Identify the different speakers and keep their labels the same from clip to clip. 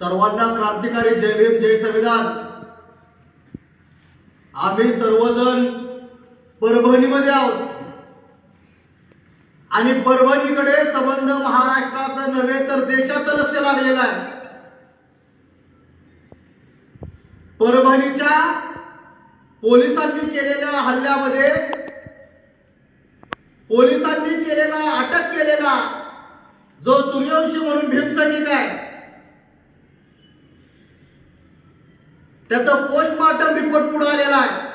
Speaker 1: सर्वांना क्रांतिकारी जय भीम जय संविधान. आम्ही सर्वजण परभणीमध्ये आहोत. आणि परभणीकडे संबंध महाराष्ट्राचं नव्हे तर देशाचं लक्ष लागलेलं आहे. परभणीच्या पोलिसांनी केलेल्या हल्ल्यामध्ये पोलिसांनी केलेला अटक केलेला जो सूर्यवंशी म्हणून भीमसैनिक आहे त्याचा पोस्टमॉर्टम रिपोर्ट पुढे आलेला आहे.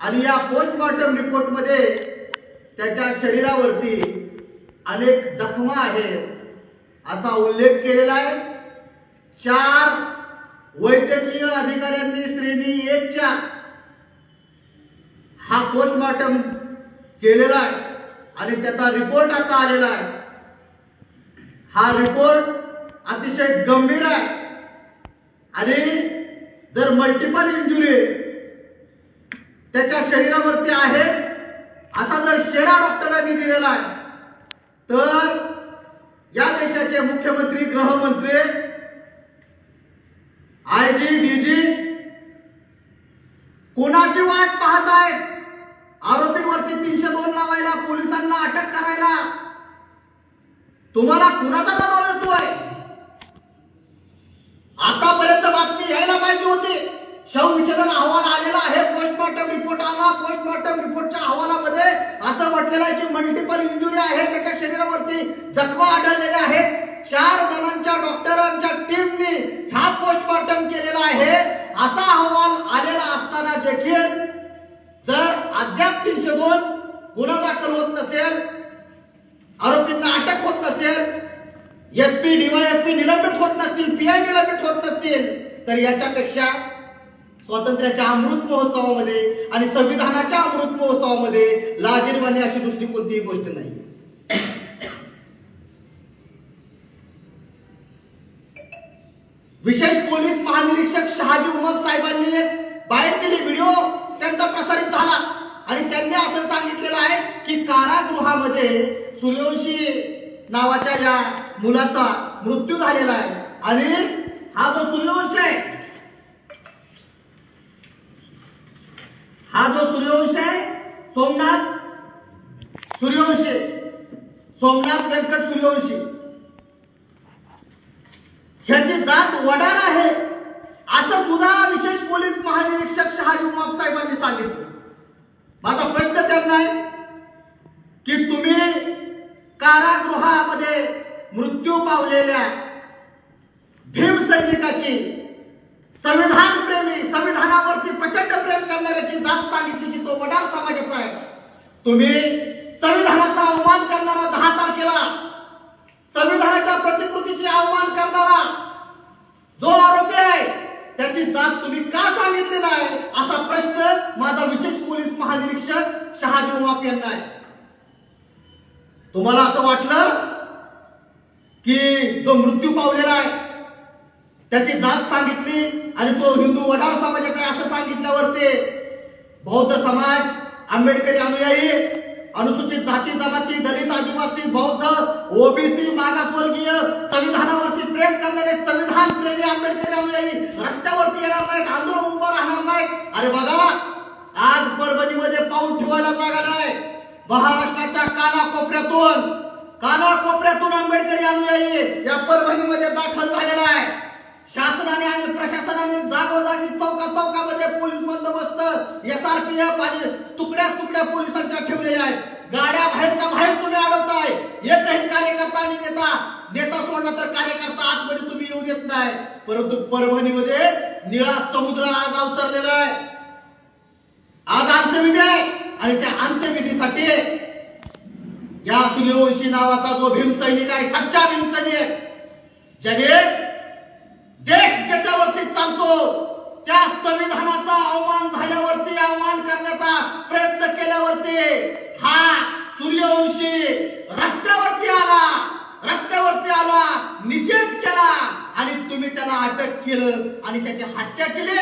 Speaker 1: आणि या पोस्टमॉर्टम रिपोर्टमध्ये त्याच्या शरीरावरती अनेक जखमा आहेत असा उल्लेख केलेला आहे. चार वैद्यकीय अधिकाऱ्यांनी श्रेणी एकच्या हा पोस्टमॉर्टम केलेला आहे. आणि त्याचा रिपोर्ट आता आलेला आहे. हा रिपोर्ट अतिशय गंभीर आहे. आणि जर मल्टिपल इंजुरी त्याच्या शरीरावरती आहे असा जर शेरा डॉक्टरांनी दिलेला आहे तर या देशाचे मुख्यमंत्री गृहमंत्री आयजी डीजी कोणाची वाट पाहत आहेत? आरोपींवरती तीनशे दोन लावायला पोलिसांना अटक करायला. तुम्हाला कुणाचा दबाव येतोय? आतापर्यंत बातमी यायला पाहिजे होती. शवविच्छेदन अहवाल आलेला आहे. पोस्टमॉर्टम रिपोर्ट आला. पोस्टमॉर्टम रिपोर्टच्या अहवालामध्ये असं म्हटलेलं आहे की मल्टिपल इंजुरी आहे. त्याच्या शरीरावरती जखमा आढळलेल्या आहेत. चार जणांच्या डॉक्टरांच्या टीमने हा पोस्टमॉर्टम केलेला आहे. असा अहवाल आलेला असताना देखील जर अद्याप तीनशे दोन गुन्हा दाखल होत नसेल आरोपींना अटक होत नसेल एसपी डीवायएसपी निलंबित होत नसतील पीआय निलंबित होत नसतील तर याच्यापेक्षा स्वातंत्र्याच्या अमृत महोत्सवामध्ये आणि संविधानाच्या अमृत महोत्सवामध्ये लाजीरवाणी अशी दुसरी कोणतीही गोष्ट नाही. विशेष पोलीस महानिरीक्षक शहाजी उमर साहेबांनी एक बाहेर केली व्हिडिओ त्यांचा प्रसारित झाला. आणि त्यांनी असं सांगितलेलं आहे की कारागृहामध्ये सूर्यवंशी नावाच्या या मुलाचा मृत्यू झालेला आहे. आणि हा जो सूर्यवंश आहे हा जो सूर्यवंश आहे सोमनाथ सूर्यवंशी सोमनाथ व्यंकट सूर्यवंशी. ह्याची जात वडार आहे असं सुद्धा विशेष पोलीस महानिरीक्षक शहाजी उमाप साहेबांनी सांगितलं. माझा प्रश्न त्यांना आहे की तुम्ही कारागृहामध्ये मृत्यू पावलेल्या भीम सैनिकाची संविधान प्रेमी संविधानावरती प्रचंड प्रेम करणाऱ्याची जात सांगितली की तो वडार समाजाचा आहे. तुम्ही संविधानाचा अवमान करणारा दहा तारखेला संविधानाच्या प्रतिकृतीचे अवमान करणारा जो आरोपी आहे त्याची जात तुम्ही का सांगितली नाही? असा प्रश्न माझा विशेष पोलीस महानिरीक्षक शहाजी उमाप यांना आहे. तुम्हाला असं वाटलं की जो मृत्यू पावलेला आहे त्याची जात सांगितली आणि तो हिंदू वडार समाजाचा आहे असं सांगितल्यावर ते बौद्ध समाज आंबेडकरी अनुयायी अनुसूचित जाती जमाती दलित आदिवासी बौद्ध ओबीसी मागासवर्गीय संविधानावरती प्रेम करणारे संविधान प्रेमी आंबेडकरी अनुयायी रस्त्यावरती येणार नाहीत आंदोलन उभं राहणार नाहीत. अरे बघा आज परभणीमध्ये पाऊल ठेवायला जागा नाही. महाराष्ट्राच्या कानाकोपऱ्यातून कानाकोपऱ्यातून आंबेडकरी अनुयायी या परभणीमध्ये दाखल झालेला आहे. शासनाने आणि प्रशासनाने जागोजागी चौका चौकामध्ये पोलीस बंदोबस्त एसआरपीएफ आणि तुकड्या तुकड्या पोलिसांच्या ठेवलेल्या आहेत. गाड्या बाहेरच्या बाहेर तुम्ही अडवताय. एकही कार्यकर्ता आणि नेता नेता सोडला तर कार्यकर्ता आतमध्ये तुम्ही येऊ देत नाही. परंतु परभणीमध्ये निळा समुद्र आज अवतरलेला आहे. आज अंत्यविधी आहे आणि त्या अंत्यविधीसाठी या सूर्यवंशी नावाचा जो भीमसैनिक आहे सच्चा भीमसैनिक ज्याने देश ज्याच्यावरती चालतो त्या संविधानाचा अवमान झाल्यावरती अवमान करण्याचा प्रयत्न केल्यावरती हा सूर्यवंशी रस्त्यावरती आला रस्त्यावरती आला निषेध केला आणि तुम्ही त्याला अटक केलं आणि त्याची हत्या केली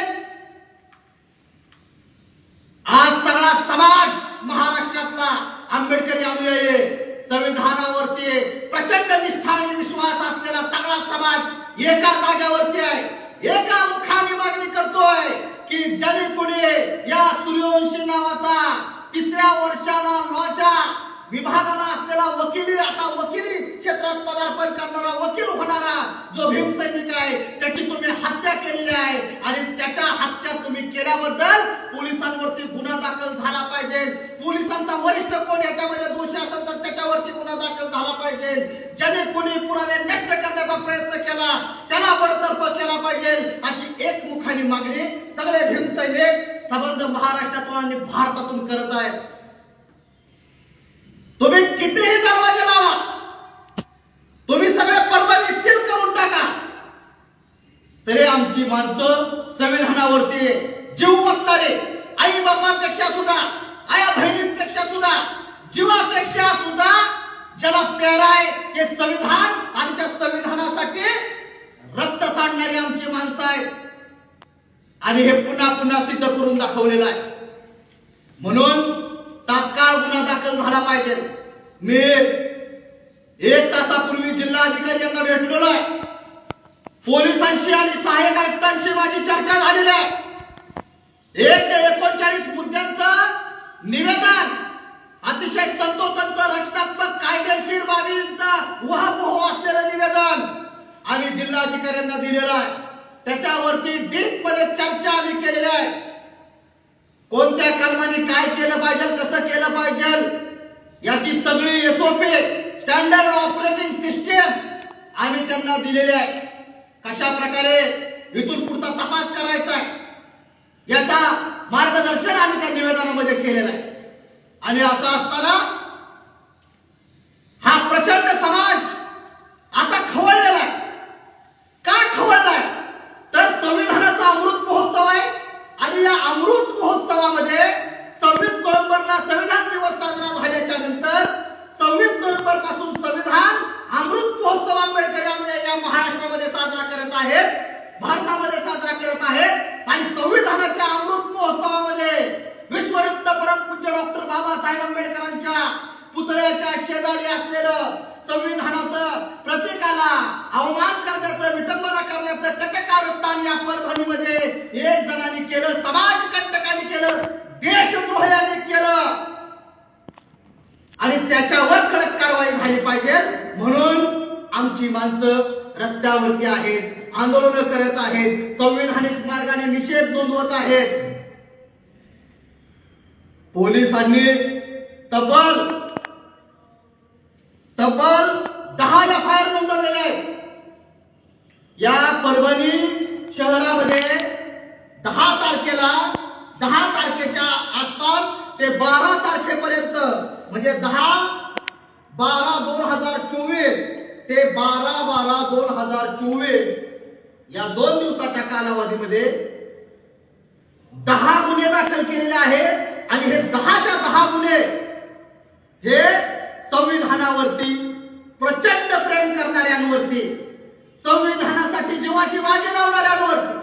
Speaker 1: आज सगळा समाज महाराष्ट्रातला आंबेडकर यामुळे संविधानावरती प्रचंड निष्ठा आणि विश्वास असलेला सगळा समाज एका जाग्यावरती आहे. एका मुखाने मागणी करतोय की जरी कुणी या सूर्यवंशी नावाचा तिसऱ्या वर्षाला लॉच्या विभागाला असलेला वकिली आता वकिली क्षेत्रात पदार्पण करणारा वकील होणारा जो भीमसैनिक आहे त्याची तुम्ही हत्या केलेली आहे आणि त्याच्या हत्या तुम्ही केल्याबद्दल पोलिसांवरती गुन्हा दाखल झाला पाहिजे. पोलिसांचा वरिष्ठ कोण याच्यामध्ये दोषी असेल तर त्याच्यावरती गुन्हा दाखल झाला पाहिजे. ज्याने कोणी पुरावे नष्ट करण्याचा प्रयत्न केला त्याला बडतर्फ केला पाहिजे. अशी एक मुखानी मागणी सगळे भीमसैनिक संबंध महाराष्ट्रातून आणि भारतातून करत आहेत. तुम्ही कितीही दरवाजे लावा तुम्ही सगळे परवाने सील करून टाका. तरी आमची माणसं संविधानावरती जीव वागणारे आई बापापेक्षा सुद्धा आया बहिणींपेक्षा सुद्धा जीवापेक्षा सुद्धा ज्याला प्यारा आहे ते संविधान आणि त्या संविधानासाठी रक्त सांडणारी आमची माणसं आहे आणि हे पुन्हा पुन्हा सिद्ध करून दाखवलेलं आहे. म्हणून तात्काळ गुन्हा दाखल झाला पाहिजे. मी एक तासापूर्वी जिल्हाधिकारी यांना भेटलेलो आहे. पोलिसांशी आणि सहाय्यक आयुक्तांशी माझी चर्चा झालेली आहे. एक ते एकोणचाळीस मुद्द्यांचं निवेदन अतिशय तंतोतंत रचनात्मक कायदेशीर बाबींचा उहापोह असलेलं निवेदन आम्ही जिल्हाधिकाऱ्यांना दिलेलं आहे. त्याच्यावरती डीपमध्ये चर्चा आम्ही केलेली आहे. कोणत्या कलमाने काय केलं पाहिजे कसं केलं पाहिजे याची सगळी एसओपी स्टँडर्ड ऑपरेटिंग सिस्टीम आम्ही त्यांना दिलेली आहे. कशा प्रकारे इथून पुढचा तपास करायचा आहे. याचा मार्गदर्शन आम्ही त्या निवेदनामध्ये केलेलं आहे. आणि असं असताना हा प्रचंड समाज आता खवळलेला आहे का खवळलाय तर संविधानाचा अमृत महोत्सव आहे आणि या अमृत महोत्सवामध्ये सव्वीस नोव्हेंबरला संविधान दिवस साजरा झाल्याच्यानंतर सव्वीस नोव्हेंबरपासून संविधान अमृत महोत्सव आंबेडकर या- या महाराष्ट्रामध्ये साजरा करत आहेत भारतामध्ये साजरा करत आहेत आणि संविधानाच्या अमृत महोत्सवामध्ये विश्वरत्न परमपूज्य डॉक्टर बाबासाहेब आंबेडकरांच्या पुतळ्याच्या शेजारी असलेलं संविधानाचं प्रत्येकाला अवमान करण्याचं विटंबना करण्याचं कटकारस्थान या परभणीमध्ये एक जणांनी केलं समाज कंटकाने केलं देशद्रोह्याने केलं आणि त्याच्यावर कडक कारवाई झाली पाहिजे. म्हणून आमची माणसं रस्त्यावरती आहेत आंदोलन करत आहेत संविधानिक मार्गाने निषेध नोंदवत आहेत. पोलिसांनी तब्बल तब्बल दहा एफ आय आर नोंदवलेले आहेत. या परभणी शहरामध्ये दहा तारखेला दहा तारखेच्या आसपास ते बारा तारखेपर्यंत म्हणजे दहा बारा दोन हजार चोवीस ते बारा बारा दोन हजार चोवीस या दोन दिवसाच्या कालावधीमध्ये दहा गुन्हे दाखल केलेले आहेत आणि हे दहाच्या दहा गुन्हे हे संविधानावरती प्रचंड प्रेम करणाऱ्यांवरती संविधानासाठी जीवाची बाजी लावणाऱ्यांवरती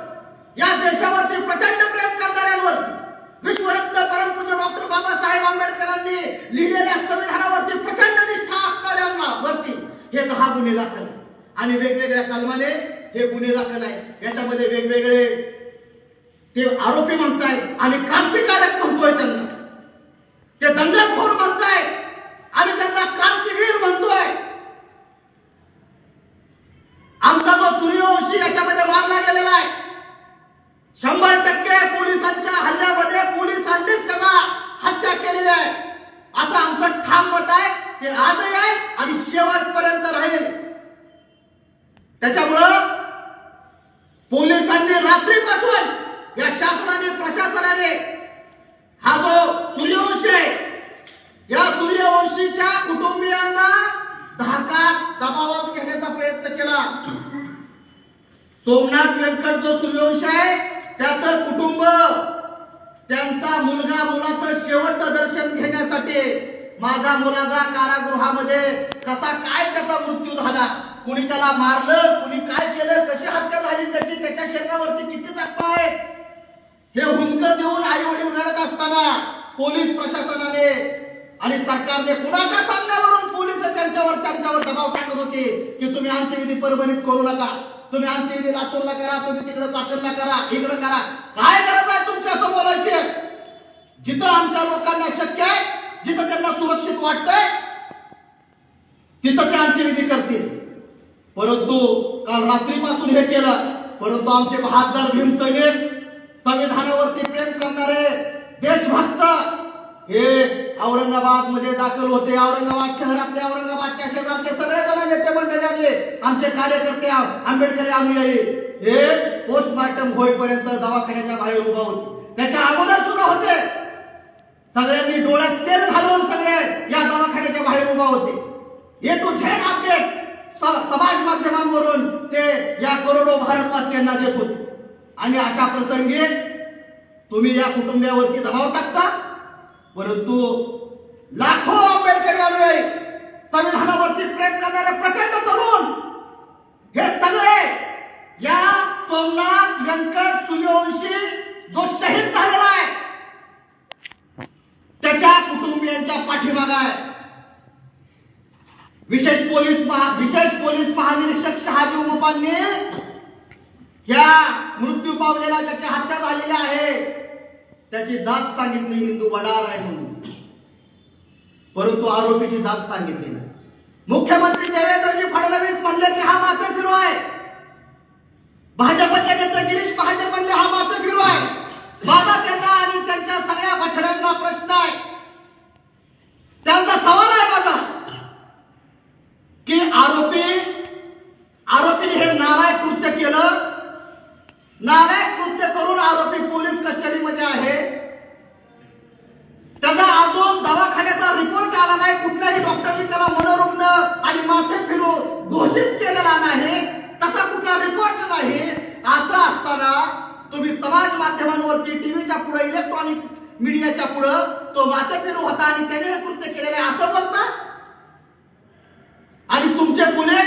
Speaker 1: या देशावरती प्रचंड प्रेम करणाऱ्यांवरती विश्वरत्न परमपूज्य डॉक्टर बाबासाहेब आंबेडकरांनी लिहिलेल्या संविधानावरती प्रचंड निष्ठा असणाऱ्यांना वरती हे दहा गुन्हे दाखल आणि वेगवेगळ्या कलमाने हे गुन्हे दाखल आहेत. याच्यामध्ये वेगवेगळे ते आरोपी म्हणताय आणि क्रांतिकारक म्हणतोय त्यांना. ते दंगलखोर म्हणताय आणि त्यांना क्रांतीवीर म्हणतोय. आमचा जो सूर्यवंशी याच्यामध्ये मारला गेलेला आहे शंभर टक्के पोलिसांच्या हल्ल्यामध्ये पोलिसांनीच त्याला हत्या केलेली आहे असं आमचं ठाम मत आहे ते आजही आहे आणि शेवटपर्यंत राहील त्याच्यामुळं पोलिसांनी रात्रीपासून या शासनाने प्रशासनाने हा जो सूर्यवंशी आहे या सूर्यवंशीच्या कुटुंबियांना धाकात दबावात घेण्याचा प्रयत्न केला सोमनाथ व्यंकट जो सूर्यवंश आहे त्याचं कुटुंब त्यांचा मुलगा मुलाचं शेवटचं दर्शन घेण्यासाठी माझा मुलाचा कारागृहामध्ये कसा काय त्याचा मृत्यू झाला? कुणी त्याला मारलं? कुणी काय केलं? कशी हत्या झाली त्याची? त्याच्या शरीरावरती किती जखमा आहेत? हे हुंक देऊन आई वडील रडत असताना पोलीस प्रशासनाने आणि सरकारने कुणाच्या सांगण्यावरून पोलीस त्यांच्यावर त्यांच्यावर दबाव टाकत होते की तुम्ही अंत्यविधी परभणीत करू नका? तुम्ही अंत्यविधी लातूरला करा तुम्ही तिकडे चाकरला करा इकडे करा. काय गरज आहे तुमच्या असं बोलायचे? जिथं आमच्या लोकांना शक्य आहे जिथं त्यांना सुरक्षित वाटतंय तिथं ते अंत्यविधी करतील. परंतु काल रात्रीपासून हे केलं परंतु आमचे बहादर भीम सैनिक संविधानावरती प्रेम करणारे देशभक्त हे औरंगाबादमध्ये दाखल होते. औरंगाबाद शहरातले औरंगाबादच्या शेजारचे सगळे जण नेते मंडळी आले. आमचे कार्यकर्ते आंबेडकरी अनुयायी. हे पोस्टमार्टम होईपर्यंत दवाखान्याच्या बाहेर उभा होते. त्याच्या अगोदर सुद्धा होते. सगळ्यांनी डोळ्यात तेल घालून सगळे या दवाखान्याच्या बाहेर उभा होते. ए टू झेड अपडेट समाज माध्यमांवरून ते या करोडो भारतवासियांना देत होते. आणि अशा प्रसंगी तुम्ही या कुटुंबियावरती दबाव टाकता. परंतु लाखो आंबेडकरी अनुयायी संविधानावरती प्रेम करणारे प्रचंड तरुण हे सगळे या सोमनाथ व्यंकट सूर्यवंशी जो शहीद झालेला आहे त्याच्या कुटुंबियांच्या पाठीमाग आहे. विशेष पोलीस महा विशेष पोलीस महानिरीक्षक शहाजी उपांनी या मृत्यू पावलेला ज्याची हत्या झालेली आहे त्याची जात सांगितली हिंदू वडार आहे म्हणून. परंतु आरोपीची जात सांगितली नाही. मुख्यमंत्री देवेंद्रजी फडणवीस म्हणले की हा माते फिरू आहे. भाजपचे नेते गिरीश महाजन म्हणले हा माते फिरू आहे. माझा त्यांना आणि त्यांच्या सगळ्या बछड्यांना प्रश्न आहे. त्यांचा सवाल आहे माझा. की आरोपी आरोपीने हे नालायक कृत्य केलं? नालायक कृत्य मध्ये आहे. त्याचा अजून दवाखान्याचा रिपोर्ट आला नाही. कुठल्याही डॉक्टरने त्याला मनोरुग्ण आणि माथे फिरू घोषित केलेला नाही. तसा कुठला रिपोर्ट नाही. असं असताना तुम्ही समाज माध्यमांवरती टीव्हीच्या पुढे इलेक्ट्रॉनिक मीडियाच्या पुढे तो माथे फिरू होता आणि त्याने हे कृत्य केलेले असं बोलता? आणि तुमचे पुणे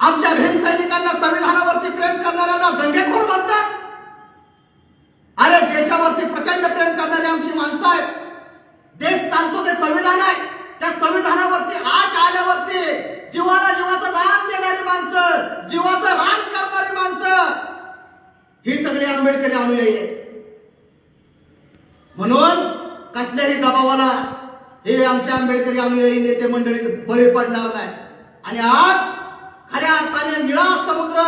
Speaker 1: आमच्या भीम सैनिकांना संविधानावरती प्रेम करणाऱ्यांना दंगेखोर म्हणतात अरे देशावरती प्रचंड प्रेम करणारी आमची माणसं आहेत देश चालतो ते संविधान आहे त्या संविधानावरती आज आल्यावरती जीवाला जीवाचं दान देणारी माणसं जीवाचं राग करणारी माणसं ही सगळी आंबेडकरी अनुयायी आहेत. म्हणून कसल्याही दबावाला हे आमच्या आंबेडकरी अनुयायी नेते मंडळी बळी पडणार नाही. आणि आज खऱ्या अर्थाने निळा समुद्र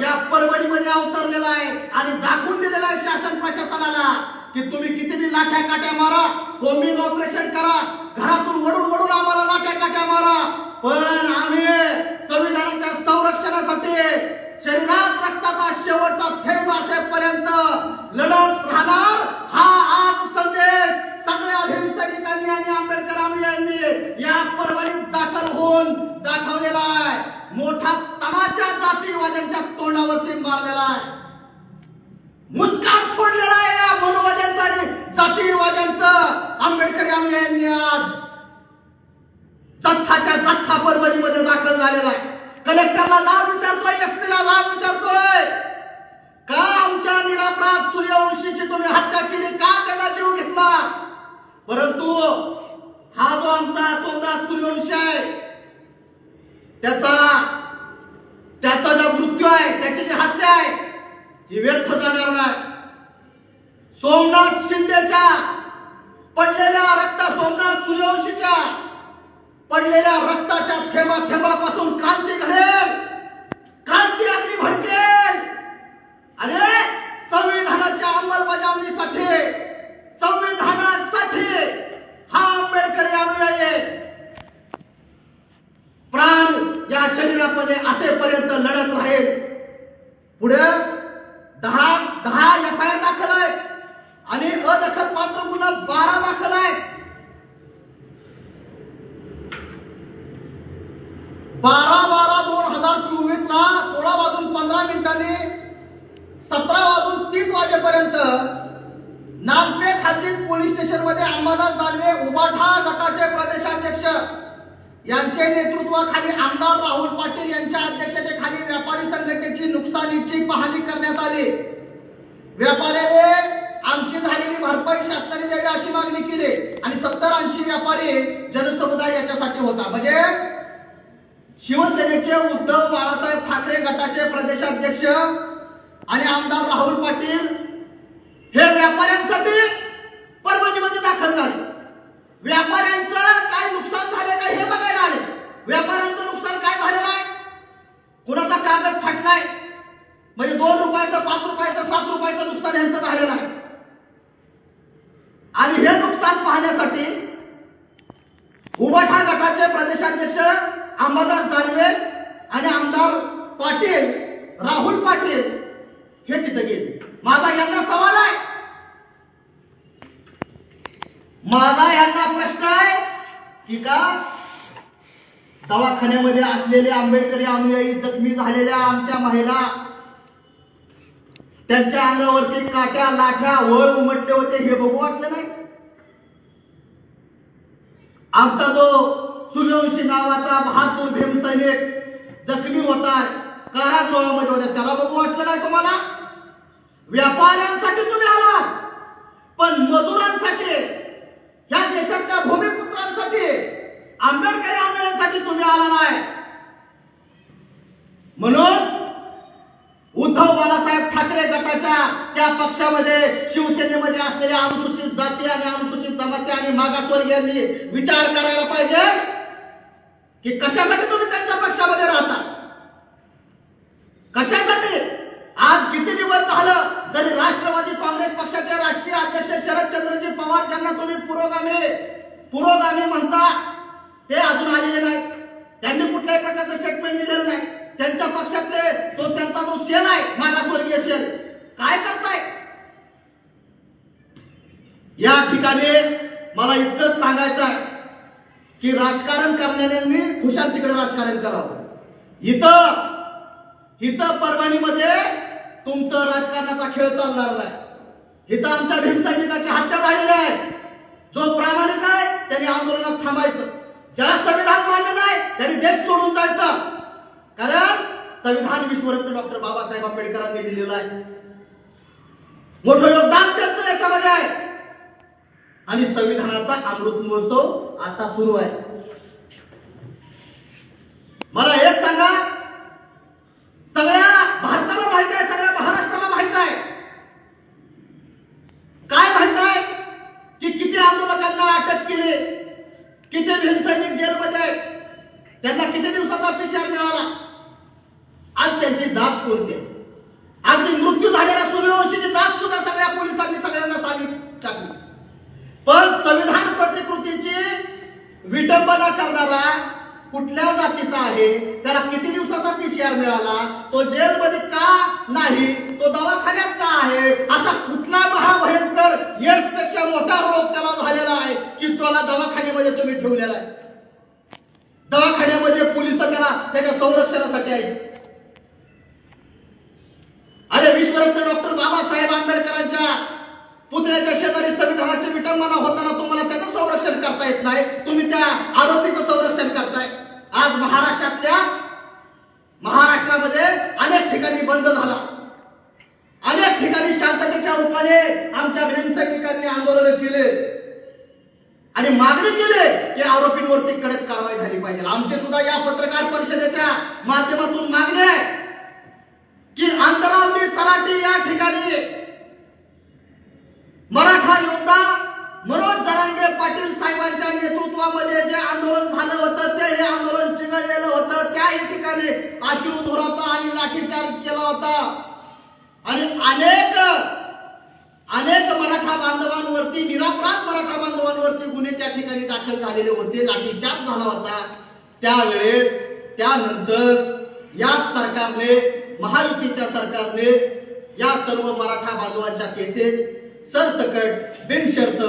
Speaker 1: या परभणीमध्ये अवतरलेला आहे आणि दाखवून दिलेला आहे शासन प्रशासनाला की तुम्ही कितीही लाठ्या काट्या मारा कोम्बिंग ऑपरेशन करा. घरातून वडून वडून आम्हाला लाट्या काट्या मारा. पण आम्ही संविधानाच्या संरक्षणासाठी शरीरात रक्ताचा शेवटचा थेंब असेपर्यंत लढत राहणार हा आज संदेश सगळ्या भीमसैनिकांनी आणि आंबेडकर यांनी या परभणीत दाखल होऊन दाखवलेला आहे मोठा तमाचा जातीवाद्यांच्या तोंडावरती मारलेला आहे मुस्कान फोडलेला आहे या मनोवाद्यांचा आणि जातीवाद्यांचं आंबेडकरी अनुयायांनी आज जथ्थाच्या जथ्था आलेला आहे. कलेक्टरला लाभ विचारतोय एसपीला लाभ विचारतोय. का आमच्या निरापराध सूर्यवंशीची तुम्ही हत्या केली? का त्याचा जीव घेतला? परंतु हा जो आमचा सोमनाथ सूर्यवंशी आहे त्याचा त्याचा जो मृत्यू आहे त्याची जी हत्या आहे ही व्यर्थ जाणार नाही. सोमनाथ शिंदेच्या पडलेल्या रक्त सोमनाथ सूर्यवंशीच्या पडलेल्या रक्ताच्या थेंबा थेंबापासून क्रांती घडेल. क्रांती अग्नी भडकेल. अरे संविधानाच्या अंमलबजावणीसाठी संविधानासाठी हा आंबेडकर अनुयायी प्राण या शरीरामध्ये असेपर्यंत लढत राहील पुढे दहा दहा एफ आय आर दाखल आहेत आणि अदखल पात्र गुन्हा बारा दाखल आहेत बारा बारा दोन हजार चोवीस ला सोळा वाजून पंधरा मिनिटांनी सतरा वाजून तीस वाजेपर्यंत नागपेठ हद्दीत पोलीस स्टेशनमध्ये अंबादास दानवे उबाठा गटाचे प्रदेशाध्यक्ष यांचे नेतृत्वाखाली आमदार राहुल पाटील यांच्या अध्यक्षतेखाली व्यापारी संघटनेची नुकसानीची पाहणी करण्यात आली. व्यापाऱ्याने आमची झालेली भरपाई शासनाने द्यावी अशी मागणी केली आणि सत्तर ऐंशी व्यापारी जनसमुदाय याच्यासाठी होता. म्हणजे शिवसेनेचे उद्धव बाळासाहेब ठाकरे गटाचे प्रदेशाध्यक्ष आणि आमदार राहुल पाटील हे व्यापाऱ्यांसाठी परभणीमध्ये दाखल झाले. व्यापाऱ्यांचं काय नुकसान झालं काय हे बघायला आले. व्यापाऱ्यांचं नुकसान काय झालेलं आहे? कुणाचा कागद फाटलाय? म्हणजे दोन रुपयाचं पाच रुपयाचं सात रुपयाचं नुकसान यांचं झालेलं आहे. आणि हे नुकसान पाहण्यासाठी उबाठा गटाचे प्रदेशाध्यक्ष अंबादास दानवे आणि आमदार पाटील राहुल पाटील हे तिथे गेले. माझा यांना सवाल आहे. माझा यांना प्रश्न आहे की का दवाखान्यामध्ये असलेले आंबेडकरी अनुयायी जखमी झालेल्या आमच्या महिला त्यांच्या अंगावरती काट्या लाठ्या वळ उमटले होते हे बघू वाटलं नाही? आमचा जो सूर्यवंशी नावाचा बहादूर भीम सैनिक जखमी होता कारागृहामध्ये होता. त्याला बघू वाटलं नाही तुम्हाला? व्यापाऱ्यांसाठी तुम्ही आलात. पण मजुरांसाठी या देशाच्या भूमिपुत्रांसाठी आंबेडकरी आंदोलनासाठी तुम्ही आला नाही. म्हणून उद्धव बाळासाहेब ठाकरे गटाच्या त्या पक्षामध्ये शिवसेनेमध्ये असलेल्या अनुसूचित जाती आणि अनुसूचित जमाती आणि मागासवर्गीयांनी विचार करायला पाहिजे. की कशासाठी तुम्ही त्यांच्या पक्षामध्ये राहता? कशासाठी? आज किती दिवस झालं तरी राष्ट्रवादी काँग्रेस पक्षाचे राष्ट्रीय अध्यक्ष शरदचंद्रजी पवार ज्यांना तुम्ही पुरोगामी पुरोगामी म्हणता ते अजून आलेले नाहीत. त्यांनी कुठल्याही प्रकारचं स्टेटमेंट दिलेलं नाही. त्यांच्या पक्षातले तो त्यांचा जो सेल आहे मागासवर्गीय सेल काय करताय? या ठिकाणी मला इतकंच सांगायचं आहे. की राजकारण करणाऱ्यांनी खुशाल तिकडे राजकारण करावं. इथं इथं परभणीमध्ये तुमचं राजकारणाचा खेळ चालणार नाही. इथं आमच्या भीमसैनिकाची हत्या झालेली आहे जो प्रामाणिक आहे त्यांनी आंदोलनात थांबायचं. ज्या संविधान मान्य नाही त्यांनी देश सोडून जायचं. कारण संविधान विश्वरत्न डॉक्टर बाबासाहेब आंबेडकरांनी दिलेलं आहे. मोठं योगदान त्यांचं याच्यामध्ये आहे. आणि संविधानाचा अमृत महोत्सव आता सुरू आहे. मला एक सांगा सगळ्या भारताला माहीत आहे सगळ्या महाराष्ट्राला माहीत आहे. काय माहीत आहे? की किती आंदोलकांना अटक केली किती भीमसैनिक जेलमध्ये आहेत त्यांना किती दिवसाचा पीसीआर मिळाला आज त्यांची दाब कोणती आहे? आज ती मृत्यू झालेल्या सूर्यवंशीची जात सुद्धा सगळ्या पोलिसांनी सगळ्यांना सांगितली टाकली पण संविधान प्रतिकृतीची विटंबना करणारा कुठल्या जातीचा आहे? त्याला किती दिवसाचा पीसीआर मिळाला? तो जेलमध्ये का नाही? तो दवाखान्यात का आहे? असा कुठला महाभयंकर एड्सपेक्षा मोठा रोग त्याला झालेला आहे की त्याला दवाखान्यामध्ये तुम्ही ठेवलेला आहे? दवाखान्यामध्ये पोलीस त्याला त्याच्या संरक्षणासाठी आहे अरे विश्वरत्न डॉक्टर बाबासाहेब आंबेडकरांच्या पुतण्याच्या शेजारी संविधानाची विटंबना होताना तुम्हाला त्याचं संरक्षण करता येत नाही. तुम्ही त्या आरोपीचं संरक्षण करताय. आज महाराष्ट्रातल्या महाराष्ट्रामध्ये अनेक ठिकाणी बंद झाला. अनेक ठिकाणी शांततेच्या रूपाने आमच्या भीमसैनिकांनी आंदोलन केले. आणि मागणी केले की आरोपींवरती कडक कारवाई झाली पाहिजे. आमचे सुद्धा या पत्रकार परिषदेच्या माध्यमातून मागणी आहे की अंतरावली सराटी या ठिकाणी मराठा योद्धा मनोज जरांगे पाटील साहेबांच्या मध्ये जे आंदोलन झालं होतं ते हे आंदोलन चिघळलेलं होतं. त्याही ठिकाणी अश्रुधुराचा आणि लाठीचार्ज केला होता. आणि अनेक अनेक मराठा बांधवांवरती निरापराध मराठा बांधवांवरती गुन्हे त्या ठिकाणी दाखल झालेले होते. लाठीचार्ज झाला होता. त्यावेळेस त्यानंतर याच सरकारने महायुतीच्या सरकारने या सर्व मराठा बांधवांच्या केसेस सरसकट बिनशर्त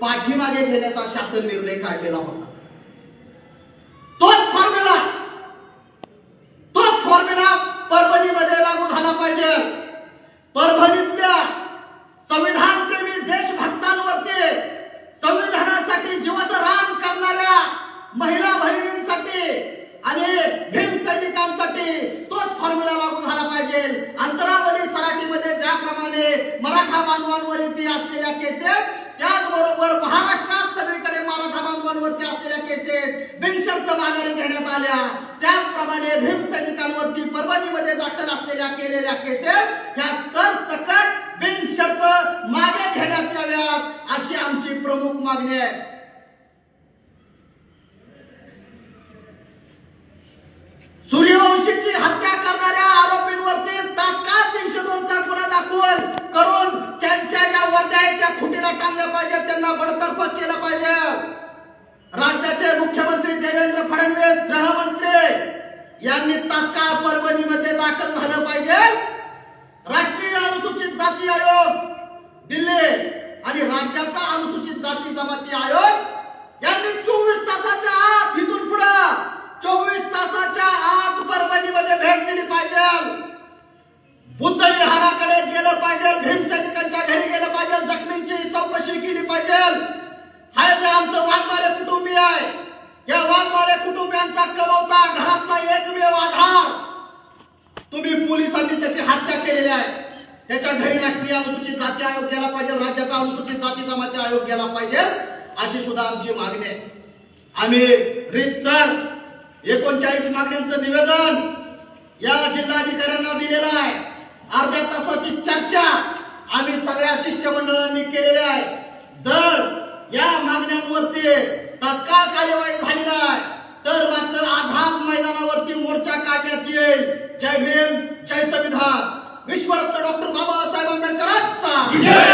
Speaker 1: पाठीमागे घेण्याचा शासन निर्णय काढलेला होता. 端旁边来 सूर्यवंशीची हत्या करणाऱ्या आरोपींवरती तात्काळ तीनशे दोनचा गुन्हा दाखल करून त्यांच्या ज्या वर्ध्या आहेत त्या खुटीला टांगल्या पाहिजे त्यांना बडतर्फ केलं पाहिजे. राज्याचे मुख्यमंत्री देवेंद्र फडणवीस गृहमंत्री यांनी तात्काळ परभणीमध्ये दाखल झालं पाहिजे. राष्ट्रीय अनुसूचित जाती आयोग दिल्ली आणि राज्याचा अनुसूचित जाती जमाती आयोग यांनी चोवीस तासाच्या आत इथून पुढे चोवीस तासाच्या आत परभणीमध्ये भेट दिली पाहिजे. बुद्ध विहाराकडे गेलं पाहिजे भीम सैनिकांच्या घरी गेलं पाहिजे जखमींची चौकशी केली पाहिजे. हा जे आमचं वाघमारे कुटुंबीय आहे. या वाघमारे कुटुंबियांचा कमवता घरातला एकमेव आधार. तुम्ही पोलिसांनी त्याची हत्या केलेली आहे. त्याच्या घरी राष्ट्रीय अनुसूचित जाती आयोग गेला पाहिजे राज्याचा अनुसूचित जाती जमाती आयोग गेला पाहिजे अशी सुद्धा आमची मागणी आहे. आम्ही रितसर एकोणचाळीस मागण्यांचं निवेदन या जिल्हाधिकाऱ्यांना दिलेलं आहे. अर्ध्या तासाची चर्चा आम्ही सगळ्या शिष्टमंडळांनी केलेली आहे. जर या मागण्यांवरती तत्काळ कार्यवाही झाली नाही तर मात्र आझाद मैदानावरती मोर्चा काढण्यात येईल. जय भीम जय संविधान. विश्वरत्न डॉक्टर बाबासाहेब आंबेडकरांचा.